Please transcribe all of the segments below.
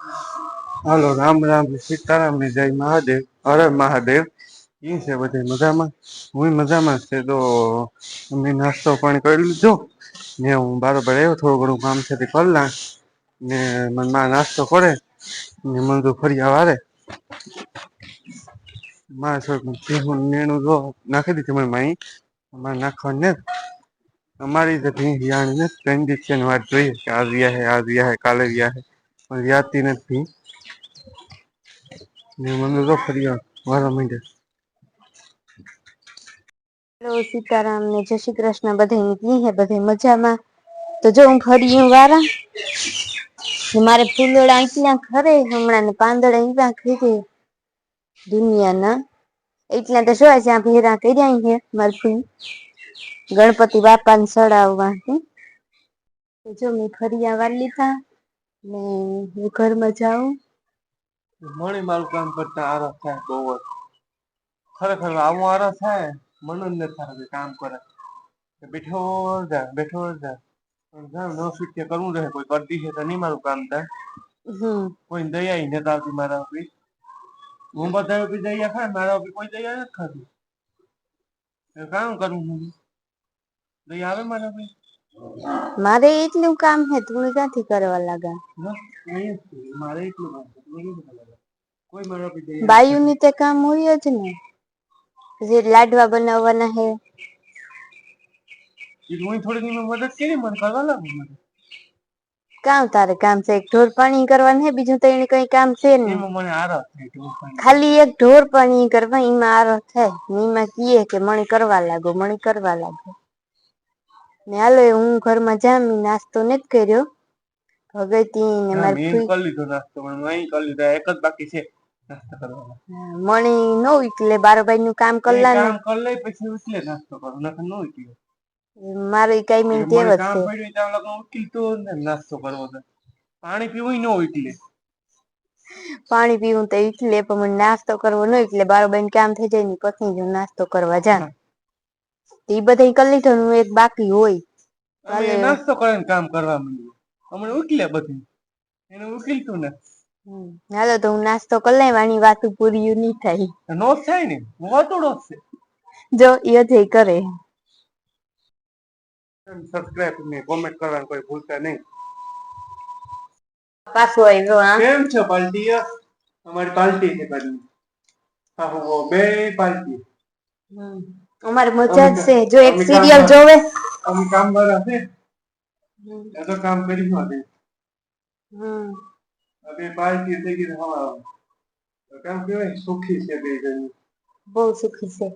હાલો, રામ રામ, સીતારામ ને જય મહાદેવ. હર મહાદેવ, ઈ છે બધી મજામાં? હું મજામાં છે, તો અમે નાસ્તો પાણી કરી લીધો. ને હું બરાબર આવ્યો થોડું ઘણું કામ છે કર ના ને મનમાં નાસ્તો કરે, ને મ તો ફર્યા વારે નેણું જો નાખી દીધી મને માઈ. અમારે નાખવાની ને. અમારી ને ત્રણ દિવસની વાત જોઈએ કે આ વ્યા હે આ વ્યા હે, કાલે વ્યા હ. પણ વ્યાતી નથી. મને તો ફરી મારા માંડ્યા હલો સીતારામ ને જય શ્રી કૃષ્ણ બધા હે? બધા મજામાં? તો જો હું ફરી વારા મારે ફૂલડા ખરે હમણાં ને પાંદડા એવા ખરે દુનિયાના. એટલા તો શું છે ભેરા કર્યા છે મારી ગણપતિ બાપાને સડાવવા જો મેં ફરિયા વાર લીધા. ને હું ઘરમાં જાઉં? મણી મારું કામ કરતા આરસ થાય બહ જ. ખરેખર આવું આરસ થાય મન જ ન કામ કરે. બેઠો જા બેઠો જા. ન શીખ કરવું રહે કોઈ કરતી છે તો નહીં મારું કામ થાય. હમ. કોઈ દયા ને આવતી મારા હું બધા દયા ખાય મારા કોઈ દયા નથી ખાતી. કામ કરું હું? દયા આવે મારા ભાઈ મારે એટલું કામ હે તું ક્યાંથી કરવા લાગા? મારે એટલું કોઈ બાયુ ની તે કામ હોય જ ને. જે લાડવા બનાવવાના હે હું થોડી ઘણી મદદ કરી મને કરવા લાગ મને. કામ તારે કામ છે એક ઢોર પાણી કરવાનું હે બીજું તો એને કઈ કામ છે ને મને ખાલી એક ઢોર પાણી કરવા એમાં આરો થાય. એમાં કીએ કે મણી કરવા લાગો મણી કરવા લાગો. ને હાલો હું ઘરમાં જામ નાસ્તો નથી કર્યો. ભગતી ને મારી મેં કરી લીધો નાસ્તો પણ મેં કરી લીધો એક જ બાકી છે નાસ્તા કરવાનો. મણી ન એટલે બારોબારનું કામ કરલા ને. કામ કરી લઈ પછી ઉઠલે નાસ્તો કરો નકર નો ઉઠ્યો મારે કઈ મિન ટેવ જ કામ છે. પડ્યું ઉકીલતું ને નાસ્તો કરવો પાણી પીવું નો ઉઠલે પાણી પીવું તો એટલે પણ મને નાસ્તો કરવો ન એટલે બારો બેન કામ થઈ જાય ને પત્ની જો નાસ્તો કરવા જા એ બધા લીધો એક બાકી હોય. અમે નાસ્તો કરીને કામ કરવા માંડ્યું. હમને ઉકલે બધું. એને ઉકીલતું ને. હાલો તો હું નાસ્તો કરી લેવાની વાત પૂરી નહીં થાય. નો થાય ને. વાતુડો છે જો યથી કરે. સબસ્ક્રાઇબ ને કોમેન્ટ કરવાનું કોઈ ભૂલતા નહીં. પાછું આવ્યો હા. કેમ છો પાલટી અમારી પાલટી છે બધી. હા બે પાલ્ટી. અમારે મજા જ છે. જો એક સિરિયલ જોવે. અમે કામ વાળા છે. એ તો કામ કરી દે હમ. પાલ્ટી થઈ ગઈ હવા કામ કેવાય સુખી છે બે જણ. બહુ સુખી છે.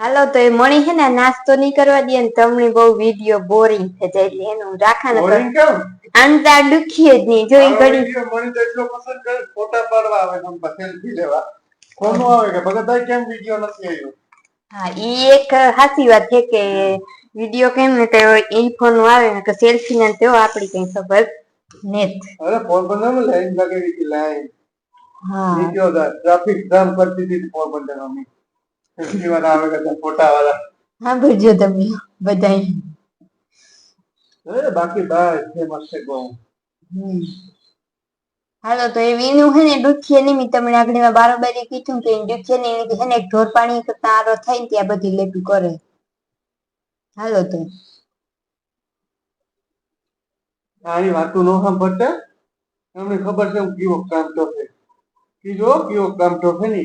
હાલો તો એ મણી હે ને નાસ્તો નહીં કરવા દે ને તમને બહુ વીડિયો બોરિંગ થઈ જાય એટલે એનું રાખા ને બોરિંગ કેમ? અંતર દુખીએ જ નહીં. જો એ ઘડી મણી તો એટલો પસંદ કરે ફોટા પાડવા આવે નંબર સેલ્ફી લેવા. કોનો આવે કે? ભગતભાઈ કેમ વીડિયો નથી આવ્યો? હા ઈ એક સાચી વાત છે કે વીડિયો કેમ ને તો ઈ ફોન આવે ને કે સેલ્ફી ને તેઓ આપડી કઈ ખબર નેત. અરે પોરબંદરમાં લાઈન લાગેલી હતી લાઈન. હા. વીડિયો દા ટ્રાફિક જામ કરતી હતી પોરબંદરમાં સેલ્ફી વાળા આવે કે ફોટા વાળા. હા ભુરજો તમે બધા અરે બાકી બાય ફેમસ છે ગો હમ. હાલો તો એ વીનું હે ને દુખ્ય નિમિત્ત તમને આગળ બારોબારી કીધું કે દુખ્ય ને ઢોર પાણી કરતા આરો થાય ને ત્યાં બધી લેપી કરે. હાલો તો. આવી વાતો નો સાંભળતા? તમને ખબર છે કેવો કામ તો છે? કીજો કેવો કામ તો છે ને?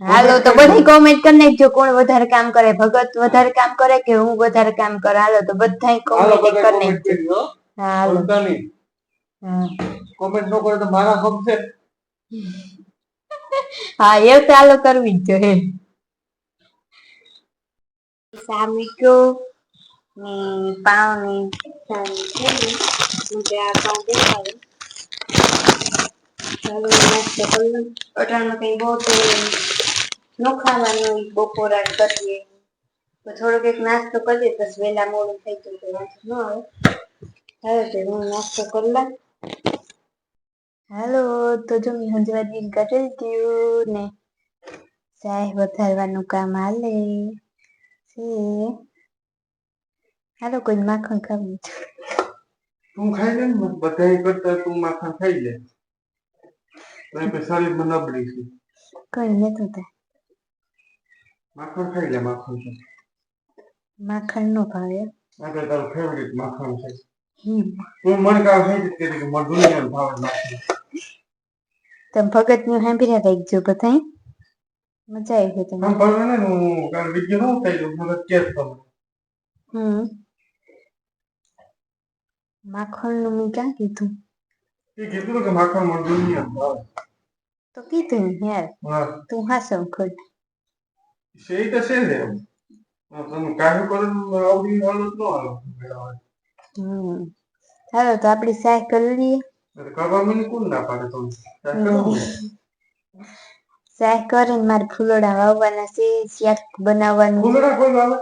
હાલો તો બધી કોમેન્ટ કરી નાખજો કોણ વધારે કામ કરે ભગત વધારે કામ કરે કે હું વધારે કામ કરે? હાલો તો બધા કોમેન્ટ કરી નાખજો. હો હા. હાલો. હા કોમેન્ટ ન કરે તો મારા સમજે. હા એ ચાલો કરવી જ જોઈએ. સામિકો ને પાવ ને અટાણમાં કઈ બહુ ન ખાવાનું બપોરા કરીએ. તો થોડોક એક નાસ્તો કરીએ બસ વેલા મોડું થઈ ગયું ન આવે. હવે હું નાસ્તો કરલા હાલો તો જો હજવા કટલ ગયું ને ચાય વધારવાનું કામ હાલે. છે. હાલો કોઈ માખણ ખાવું તું ખાઈ લે ને બધા કરતા તું માખણ ખાઈ લે. તો એ પછી શરીરમાં નબળી છે. કઈ નથી થતા માખણ ખાઈ લે માખણ માખણ નો ભાવે. આગળ તારું ફેવરિટ માખણ છે. તમે ભગતનું સાંભળ્યા રાખજો બધા મજા આવી ગઈ તમને. ભગવાન ને હું કાલ વીડિયો થઈ ગયો મને કેસ તમે હમ. માખણનું મેં ક્યાં કીધું? એ કીધું કે માખણ મને દુનિયાનું ભાવે તો કીધું ને યાર. તું હાસમ ખોટ. છે તો છે ને તમે કાહું કરો આવડી હાલત નો હાલો હમ. ચાલો તો આપડી સહાય કરી લઈએ કરવા મને કોણ ના પાડે તમે? કાંઈ કરો ને. સાય કરીને મારે ફૂલોડા વાવવાના છે શાક બનાવવાનું. ફૂલડા કોઈ આવે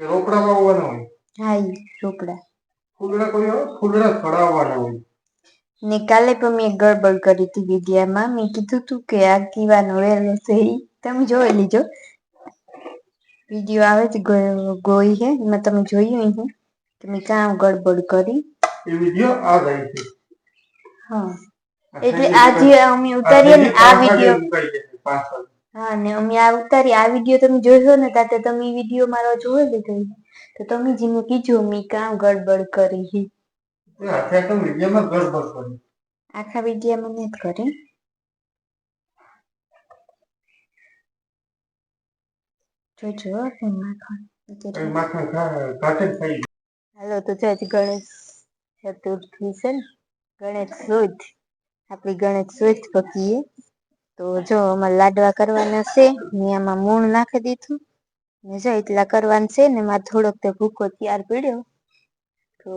કે રોકડા વાવવાના હોય? હા ઈ રોપડા કોઈ આવે ફૂલડા ખડાવવાના હોય. ને કાલે પણ મેં ગડબડ કરી હતી વિદ્યામાં. મેં કીધું તું કે આ કીવાનો વેલો છે તમે જોઈ લીજો. વીડિયો આવે છે ગોઈ હે એમાં તમે જોયું હશે કે મેં કામ ગડબડ કરી? એ વીડિયો આ ગઈ છે. હા. એટલે આજે આ જે અમે ઉતારીએ ને આ વીડિયો. હા ને અમે આ ઉતારી આ વીડિયો તમે જોયો ને તાતે તમે વીડિયો મારો જોયો લીધો તો તમે જે મેં કીધું મેં કામ ગડબડ કરી હાથે હાથે વિડીયોમાં ગડબડ કરી. આખા વિડીયોમાં નથી કરી. જોજો માખણ માખણ કાટે જાય. હાલો, તો જો ગણેશ ચતુર્થી છે ને, ગણેશ સુધ આપણી ગણેશ સુધ પકીએ. તો જો અમારે લાડવા કરવાના છે, મેં આમાં મૂણ નાખી દીધું. ને જો એટલા કરવાના છે ને, મારે થોડોક તે ભૂકો ત્યાર પડ્યો. તો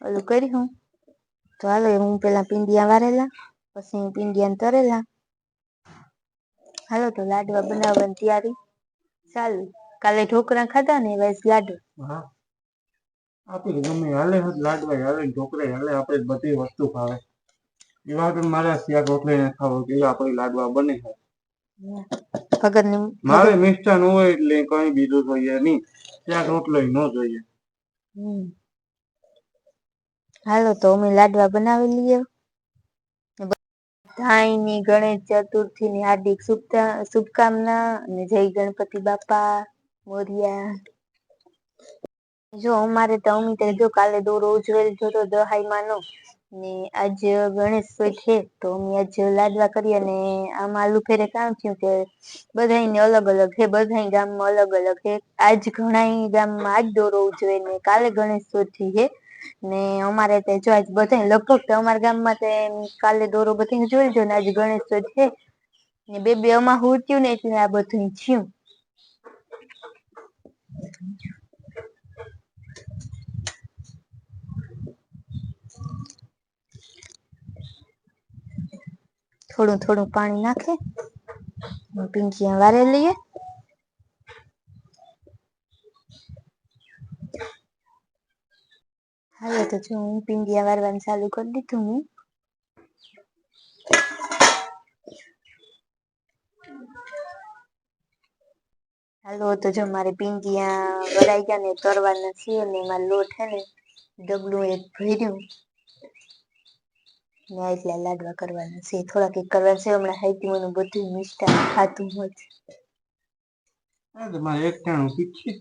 ઓલું કર્યું તો હાલો હું પેલા પીંડિયા વારેલા, પછી પીંડિયા તરેલા. હાલો, તો લાડવા બનાવવાની તૈયારી ચાલુ. કાલે ઢોકળા ખાધા ને બસ લાડુ. હા. આપી ગમે હાલે હોત લાડવા હાલે ઢોકળા હાલે આપણે બધી વસ્તુ ખાવે એવા વાત મારા શાક રોટલી ખાવો કે આપણે લાડવા બને ની મારે મિષ્ટાન હોય એટલે કઈ બીજું જોઈએ નહીં. શાક રોટલો ન જોઈએ. હાલો તો અમે લાડવા બનાવી લઈએ. ની ગણેશ ચતુર્થી ની હાર્દિક શુભકામના અને જય ગણપતિ બાપા મોરિયા. જો અમારે તો અમે તો જો કાલે દોરો ઉજવેલ જોતો દહાઈ માનો. ને આજ ગણેશ છે, તો અમે આજ લાડવા કરી અને આમ આલુ ફેરે કામ થયું કે બધાયને અલગ અલગ છે બધા ગામમાં અલગ અલગ છે. આજ ઘણા ગામમાં આજ દોરો ઉજવે ને કાલે ગણેશ ચોથી છે ને અમારે તે જો આજ બધા લગભગ તો અમારા ગામમાં તે કાલે દોરો બધાય જોઈ જો ને આજ ગણેશ ચોથ છે. ને બે બે અમા થયું ને એટલે આ બધું થયું. થોડું થોડું પાણી નાખે. પીંચિયા વારે લઈએ. હાલો, તો જો હું પીંડિયા વારવાનું ચાલુ કરી દીધું હું. હાલો, તો જો મારે પીંડિયા વરાઈ ગયા ને તરવાના છે ને એમાં લોટ હે ને, ડબલું એક ભર્યું. ને એટલા લાડવા કરવાના છે. થોડાક એક કરવાના છે. હમણાં હાઈતીઓનું બધું મિષ્ટાન ખાતું હોત. હા તો મારે એક ટાણું શીખી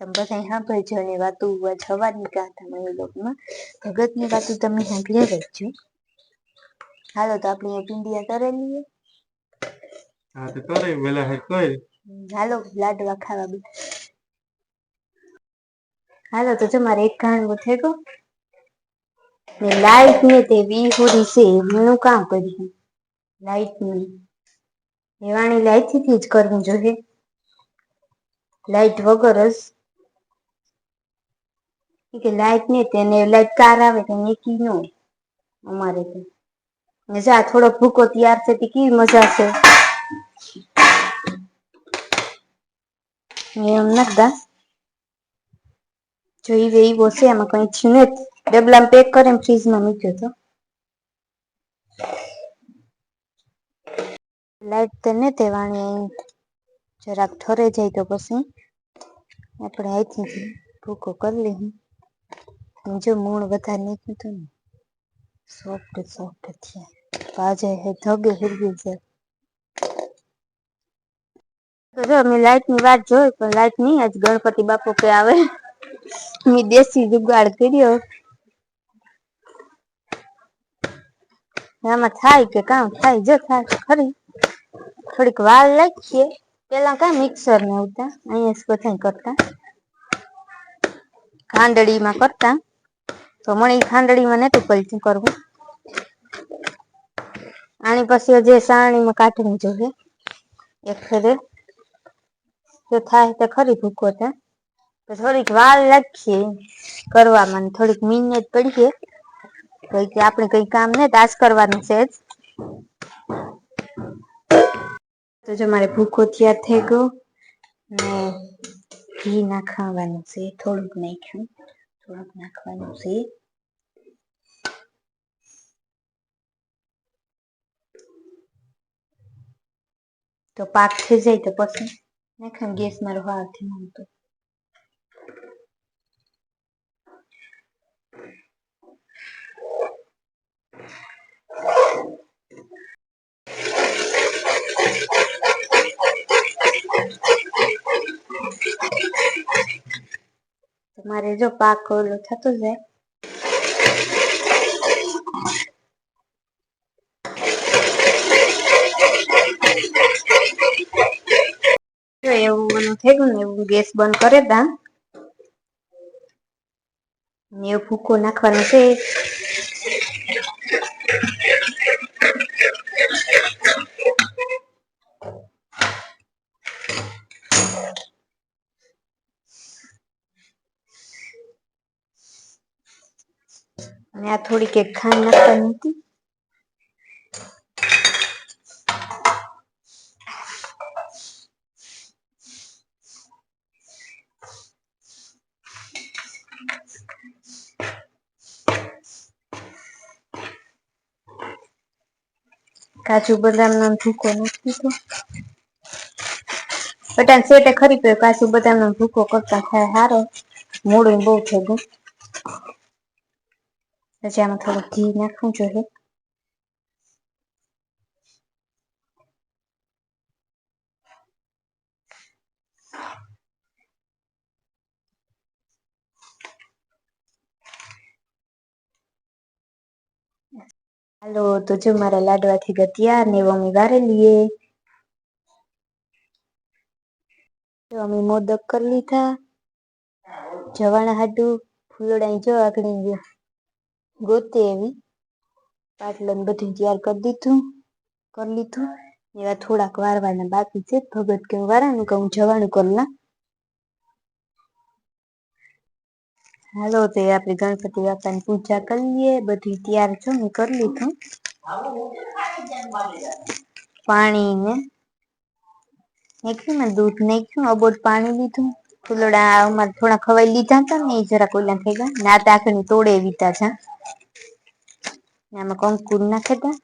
તમે બધા સાંભળજો ને વાતો જવાની ગાથામાં એ લોકમાં. ભગતની વાતો તમે સાંભળી રહેજો હાલો તો આપણે પીંડિયા લઈએ હા તો કરે વેલા હે કોઈ હાલો લાડવા ખાવા બી. હાલો તો તમારે મારે એક ઘાણ થઈ ગયો લાઈટ ને તે વીહુરી છે, એમનું કામ કર્યું લાઈટની. એવાણી લાઈટથી જ કરવું જોઈએ. લાઈટ વગર જ. કે લાઈટ ને તેને લાઈટ કાર આવે તો નીકી ન અમારે તો. જા થોડો ભૂકો તૈયાર છે તે કેવી મજા છે? એમ નતા. જોઈ ઈ વે છે એમાં કઈ થયું નથી. ડબલામાં પેક કરીને ફ્રીજમાં મૂક્યો તો. લાઈટ તો ને તે વાણી જરાક ઠરે જાય તો પછી આપણે અહીંથી ભૂકો કરી લઈએ. જો મૂળ વધારે નીકળ્યું હતું ને સોફ્ટ સોફ્ટ થયા. પાજે હે ધગે હિરવી જાય જો અમે લાઈટની વાત જોઈ, પણ લાઈટ નહીં આજ ગણપતિ બાપુ કે આવે. મેં દેશી જુગાડ કર્યો. આમાં થાય કે કામ થાય, જો થાય ખરી. થોડીક વાર લખીએ. પેલા કા મિક્સર ને આવતા અહીંયા બધા કરતા. ખાંડડીમાં કરતા. તો મને ખાંડળીમાં નતું પલતું કરવું. આની પછી જે સાણીમાં કાઢવું જોઈએ. એક ફેરે. જો થાય તો ખરી ભૂકો તો થોડીક વાર લખીએ. કરવામાં થોડીક મિનિટ પડીએ તો કે આપણે કઈ કામ ને તાસ કરવાનું છે જ. તો જો મારે ભૂકો તૈયાર થઈ ગયો. ને ઘી નાખવાનું છે. થોડુંક નાખ્યું. થોડુંક નાખવાનું છે. તો પાક થઈ જાય તો પછી નાખવાનું. ગેસ મારો હાથથી માંગતો તમારે જો પાક ઓલો થતો જાય. એવું મને થઈ ગયું ને, એવું ગેસ બંધ કરે દા ને એવું ભૂકો નાખવાનો છે. અને આ થોડીક એક ખાંડ નાખવાની હતી. કાજુ બદામ નો ભૂકો નાખી દીધો બટાન સેટે ખરી પડ્યો કાજુ બદામ નો ભૂકો કરતા થાય સારો મોડું બહુ થઈ ગયું. પછી નાખવું જોઈએ હાલો તો જો મારા લાડવાથી ગયા તૈયાર ને અમે વારે લઈએ તો અમે મોદક કરી લીધા જવાના હાટું ફૂલડા જો આગળ ગોતે એવી પાટલો ને બધું તૈયાર કરી દીધું, કરી લીધું. એવા થોડાક વારવાના બાકી છે. ભગત કે વારાનું કે હું જવાનું કરલા હાલો, તે આપણે ગણપતિ બાપાની પૂજા કરી લઈએ. બધું તૈયાર છો, મેં કરી લીધું. પાણી ને નાખ્યું ને દૂધ નાખ્યું અબોટ પાણી લીધું. ફૂલડા અમારે થોડા ખવાઈ લીધા હતા ને એ જરા કોઈલા થઈ ગયા. ના તાકણી તોડે વીતા છે. આમાં કંકુર નાખે તા.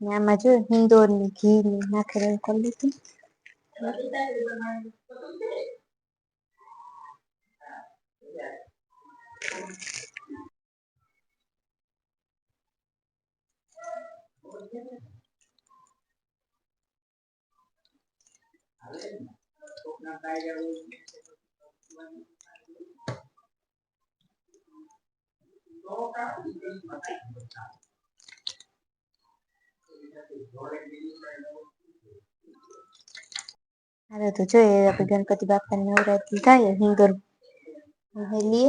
આમાં જો હિંદોર ને ઘી ને નાખે કરી લીધું. હાલો તો જોઈએ આપણે ગણપતિ બાપાની નવરાત્રી થાય હિંગર લઈએ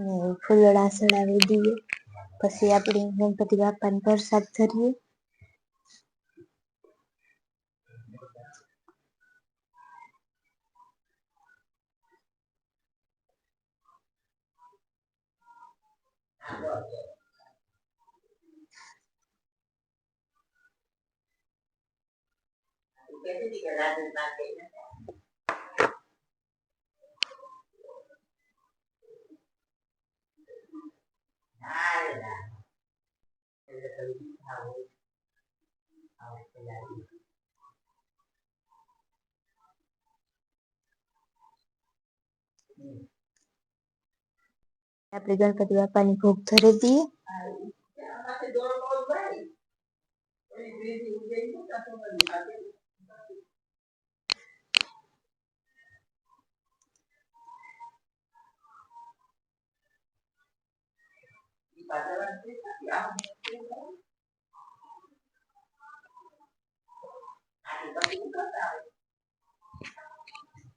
ને ફૂલડા ચડાવી દઈએ. પછી આપણે ગણપતિ બાપાને પ્રસાદ ધરીએ. આપણે ગણપતિ બાપાની ભોગ ધરી દઈએ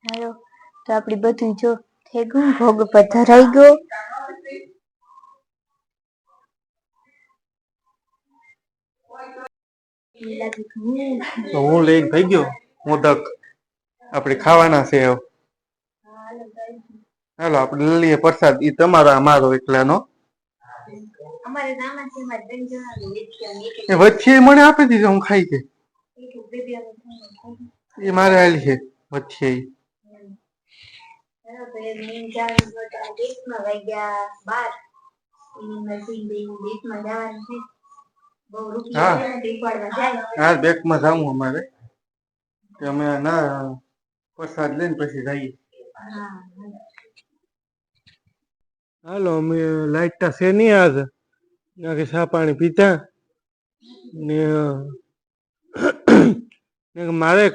હાલો, તો આપડી બધું જો થઈ ભોગ પર ગયો. તો હું લઈને થઈ ગયો, મોદક. આપણે ખાવાના છે. હાલો, આપણે લઈએ પ્રસાદ. એ તમારો આ મારો એકલાનો. અમારે બેન જણાવી એ વચ્ચે મને આપી દીધો હું ખાઈ ગઈ. એ મારે આલી છે વચ્ચે. હા. બેગમાં જાવું અમારે. અમે ના પ્રસાદ લઈને પછી જઈએ. હાલો અમે લાઈટતા છે નહીં આજ. કે સા પાણી પીતા ને મારે